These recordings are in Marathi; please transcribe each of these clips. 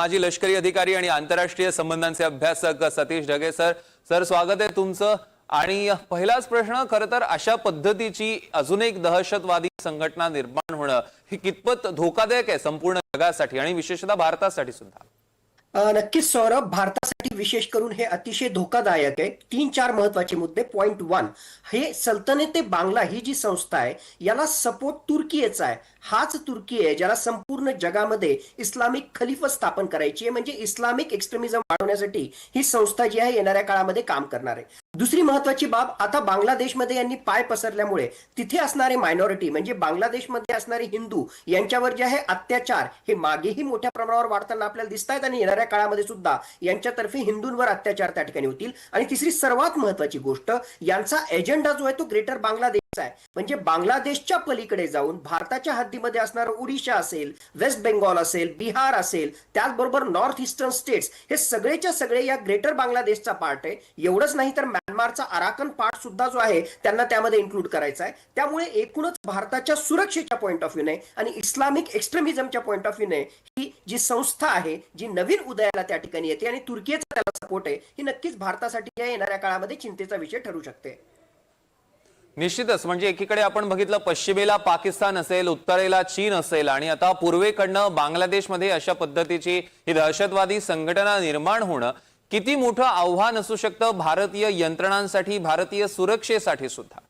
माजी लष्करी अधिकारी आणि आंतरराष्ट्रीय संबंधांचे अभ्यासक सतीश ढगे सर. सर स्वागत आहे तुमचं. आणि पहिलाच प्रश्न खरं तर अशा पद्धतीची अजून एक दहशतवादी संघटना निर्माण होणं हे कितपत धोकादायक आहे संपूर्ण जगासाठी आणि विशेषतः भारतासाठी सुद्धा? नक्कीच सौरभ. साठी विशेष करून हे अतिशय धोकादायक आहे. तीन चार महत्त्वाचे मुद्दे. पॉइंट वन हे सल्तनते बांगला ही जी संस्था आहे याला सपोर्ट तुर्कीचा आहे. हाच तुर्की आहे ज्याला संपूर्ण जगामध्ये इस्लामिक खलिफत स्थापन करायची आहे. म्हणजे इस्लामिक एक्स्ट्रीमिझम वाढवण्यासाठी ही संस्था जी आहे येणाऱ्या काळामध्ये काम करणार आहे. दुसरी महत्वाची बाब आता बांगलादेशमध्ये यांनी पाय पसरल्यामुळे तिथे असणारे मायनॉरिटी म्हणजे बांगलादेशमध्ये असणारे हिंदू यांच्यावर जे आहे अत्याचार हे मागेही मोठ्या प्रमाणावर वाढताना आपल्याला दिसत आहेत आणि येणाऱ्या काळामध्ये सुद्धा यांच्यातर्फे हिंदूंवर अत्याचार त्या ठिकाणी होतील. आणि तिसरी सर्वात महत्वाची गोष्ट यांचा एजेंडा जो आहे तो ग्रेटर बांगलादेश आहे. म्हणजे बांगलादेशच्या पलीकडे जाऊन भारताच्या हद्दीमध्ये असणारं ओडिशा असेल वेस्ट बेंगॉल असेल बिहार असेल त्याचबरोबर नॉर्थ ईस्टर्न स्टेट्स हे सगळेच्या सगळे या ग्रेटर बांगलादेशचा पार्ट आहे. एवढंच नाही तर म्यानमारचा आराकन पार्ट सुद्धा जो आहे त्यांना त्यामध्ये इन्क्लूड करायचा आहे. त्यामुळे एकूणच भारताच्या सुरक्षेच्या पॉईंट ऑफ व्ह्यूने आणि इस्लामिक एक्स्ट्रीमिझमच्या पॉईंट ऑफ व्ह्यूने ही जी संस्था आहे जी नवीन उदयाला त्या ठिकाणी येते आणि तुर्कीचा त्याला सपोर्ट आहे ही नक्कीच भारतासाठी या येणाऱ्या काळामध्ये चिंतेचा विषय ठरू शकते. निश्चितच. म्हणजे एकीकडे आपण बघितलं पश्चिमेला पाकिस्तान असेल उत्तरेला चीन असेल आणि आता पूर्वेकडनं बांगलादेशमध्ये अशा पद्धतीची ही दहशतवादी संघटना निर्माण होणं किती मोठं आव्हान असू शकतं भारतीय यंत्रणांसाठी भारतीय सुरक्षेसाठी सुद्धा?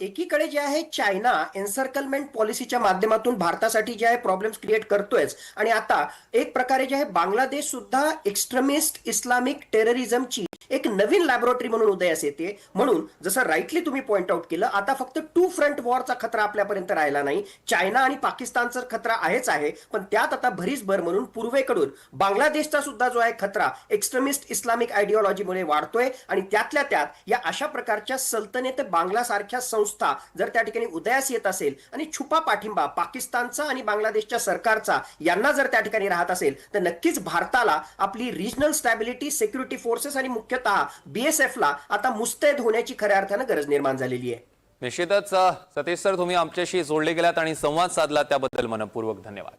एकीकडे जे आहे चायना एन्सर्कलमेंट पॉलिसीच्या माध्यमातून भारतासाठी जे आहे प्रॉब्लेम्स क्रिएट करतोयच. आणि आता एक प्रकारे जे आहे बांगलादेश सुद्धा एक्स्ट्रीमिस्ट इस्लामिक टेररिझमची एक नवीन लॅबोरेटरी म्हणून उदयास येते. म्हणून जसं राईटली तुम्ही पॉइंट आउट केलं आता फक्त टू फ्रंट वॉरचा खतरा आपल्यापर्यंत राहिला नाही. चायना आणि पाकिस्तानचा खतरा आहेच आहे पण त्यात आता भरीस भर म्हणून पूर्वेकडून बांगलादेशचा सुद्धा जो आहे खतरा एक्स्ट्रीमिस्ट इस्लामिक आयडिओलॉजीमुळे वाढतोय आणि त्यातल्या त्यात या अशा प्रकारच्या सल्तनत बांगलासारख्या संस्था जर त्या ठिकाणी उदयास येत असेल आणि छुपा पाठिंबा पाकिस्तानचा आणि बांगलादेशच्या सरकारचा यांना जर त्या ठिकाणी राहत असेल तर नक्कीच भारताला आपली रिजनल स्टॅबिलिटी सिक्युरिटी फोर्सेस आणि मुख्यतः बीएसएफ ला आता मुस्तैद होण्याची खऱ्या अर्थानं गरज निर्माण झालेली आहे. निश्चितच सतीश सर तुम्ही आमच्याशी जोडले गेलात आणि संवाद साधला त्याबद्दल मनपूर्वक धन्यवाद.